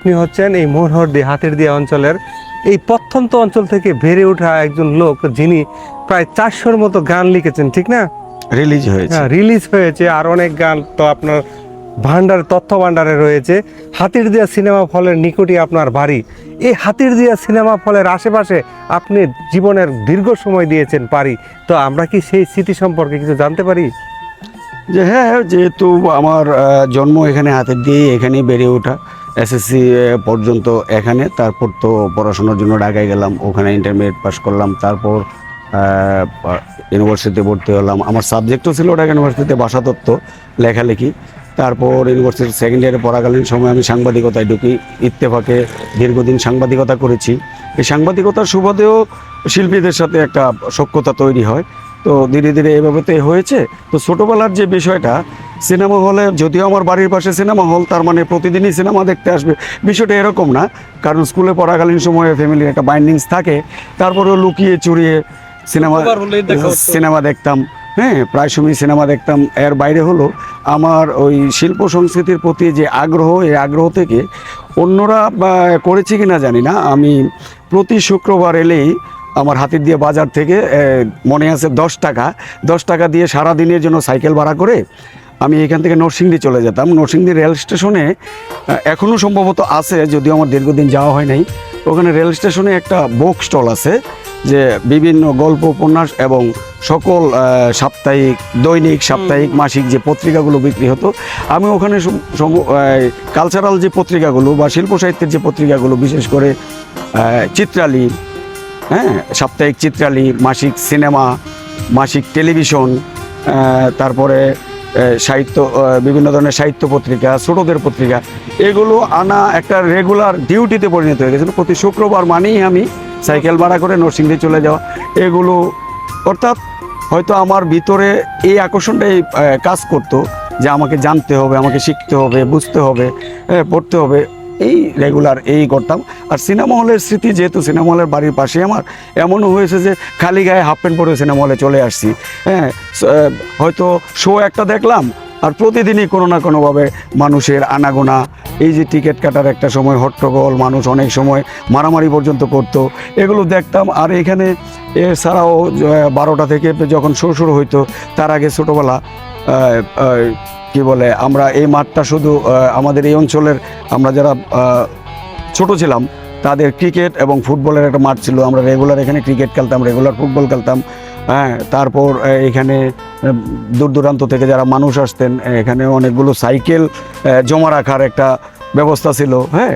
আপনি হচ্ছেন এই মোহরদি হাতের দিয়া অঞ্চলের এই প্রত্যন্ত অঞ্চল থেকে বেড়ে ওঠা একজন লোক যিনি প্রায় চারশোর মতো গান লিখেছেন ঠিক না? রিলিজ হয়েছে। হ্যাঁ রিলিজ হয়েছে আর অনেক গান তো আপনার ভান্ডার তথ্য ভান্ডারে রয়েছে। হাতির দিয়া সিনেমা ফলের নিকটই আপনার বাড়ি। এই হাতির দিয়া সিনেমা ফলের আশেপাশে আপনি জীবনের দীর্ঘ সময় দিয়েছেন পারি তো আমরা কি সেই স্মৃতি সম্পর্কে কিছু জানতে পারি? যে হ্যাঁ যেহেতু আমার জন্ম এখানে হাতের দিয়ে এখানে বেড়ে ওঠা। এসএসসি পর্যন্ত এখানে, তারপর তো পড়াশোনার জন্য ঢাকায় গেলাম, ওখানে ইন্টারমিডিয়েট পাস করলাম, তারপর ইউনিভার্সিটিতে ভর্তি হলাম। আমার সাবজেক্টও ছিল ঢাকা ইউনিভার্সিটিতে ভাষাতত্ত্ব, লেখালেখি। তারপর ইউনিভার্সিটির সেকেন্ড ইয়ারে পড়াকালীন সময় আমি সাংবাদিকতায় ঢুকি। ইত্তেফাকে দীর্ঘদিন সাংবাদিকতা করেছি। এই সাংবাদিকতার সুবাদেও শিল্পীদের সাথে একটা সখ্যতা তৈরি হয়। তো ধীরে ধীরে এভাবে তো হয়েছে। তো ছোটোবেলার যে বিষয়টা সিনেমা হলে যদিও আমার বাড়ির পাশে সিনেমা হল তার মানে প্রতিদিনই সিনেমা দেখতে আসবে। বিষয়টা এরকম না কারণ স্কুলে পড়াকালীন সময়ে ফ্যামিলির একটা বাইন্ডিংস থাকে তারপরেও লুকিয়ে চুরিয়ে সিনেমা সিনেমা দেখতাম। হ্যাঁ প্রায় সময় সিনেমা দেখতাম। এর বাইরে হলো আমার ওই শিল্প সংস্কৃতির প্রতি যে আগ্রহ এই আগ্রহ থেকে অন্যরা করেছে কি না জানি না। আমি প্রতি শুক্রবার এলেই আমার হাতির দিয়ে বাজার থেকে মনে আছে দশ টাকা দশ টাকা দিয়ে সারা দিনের জন্য সাইকেল ভাড়া করে আমি এখান থেকে নরসিংদী চলে যেতাম। নরসিংদী রেল স্টেশনে এখনও সম্ভবত আছে যদিও আমার দীর্ঘদিন যাওয়া হয় নাই। ওখানে রেল স্টেশনে একটা বুক স্টল আছে যে বিভিন্ন গল্প উপন্যাস এবং সকল সাপ্তাহিক দৈনিক সাপ্তাহিক মাসিক যে পত্রিকাগুলো বিক্রি হতো আমি ওখানে কালচারাল যে পত্রিকাগুলো বা শিল্প সাহিত্যের যে পত্রিকাগুলো বিশেষ করে চিত্রালী হ্যাঁ সাপ্তাহিক চিত্রালী মাসিক সিনেমা মাসিক টেলিভিশন তারপরে সাহিত্য বিভিন্ন ধরনের সাহিত্য পত্রিকা, ছোটদের পত্রিকা, এগুলো আনা একটা রেগুলার ডিউটিতে পরিণত হয়ে গেছিল। প্রতি শুক্রবার মানেই আমি সাইকেল ভাড়া করে নরসিংদী চলে যাওয়া। এগুলো, অর্থাৎ হয়তো আমার ভিতরে এই আকর্ষণটাই কাজ করতো যে আমাকে জানতে হবে, আমাকে শিখতে হবে, বুঝতে হবে পড়তে হবে। এই রেগুলার এই করতাম। আর সিনেমা হলের স্মৃতি যেহেতু সিনেমা হলের বাড়ির পাশে আমার, এমনও হয়েছে যে খালি গায়ে হাফ প্যান্ট পরে সিনেমা হলে চলে আসছি। হ্যাঁ হয়তো শো একটা দেখলাম, আর প্রতিদিনই কোনো না কোনোভাবে মানুষের আনাগোনা, এই যে টিকিট কাটার একটা সময়, হট্টগোল, মানুষ অনেক সময় মারামারি পর্যন্ত করতো, এগুলো দেখতাম। আর এখানে এছাড়াও বারোটা থেকে যখন শো শুরু হইতো, তার আগে ছোটোবেলা কি বলে, আমরা এই মাঠটা শুধু আমাদের এই অঞ্চলের, আমরা যারা ছোট ছিলাম তাদের ক্রিকেট এবং ফুটবলের একটা মাঠ ছিল। আমরা রেগুলার এখানে ক্রিকেট খেলতাম রেগুলার ফুটবল খেলতাম। হ্যাঁ তারপর এখানে দূর দূরান্ত থেকে যারা মানুষ আসতেন এখানে অনেকগুলো সাইকেল জমা রাখার একটা ব্যবস্থা ছিল। হ্যাঁ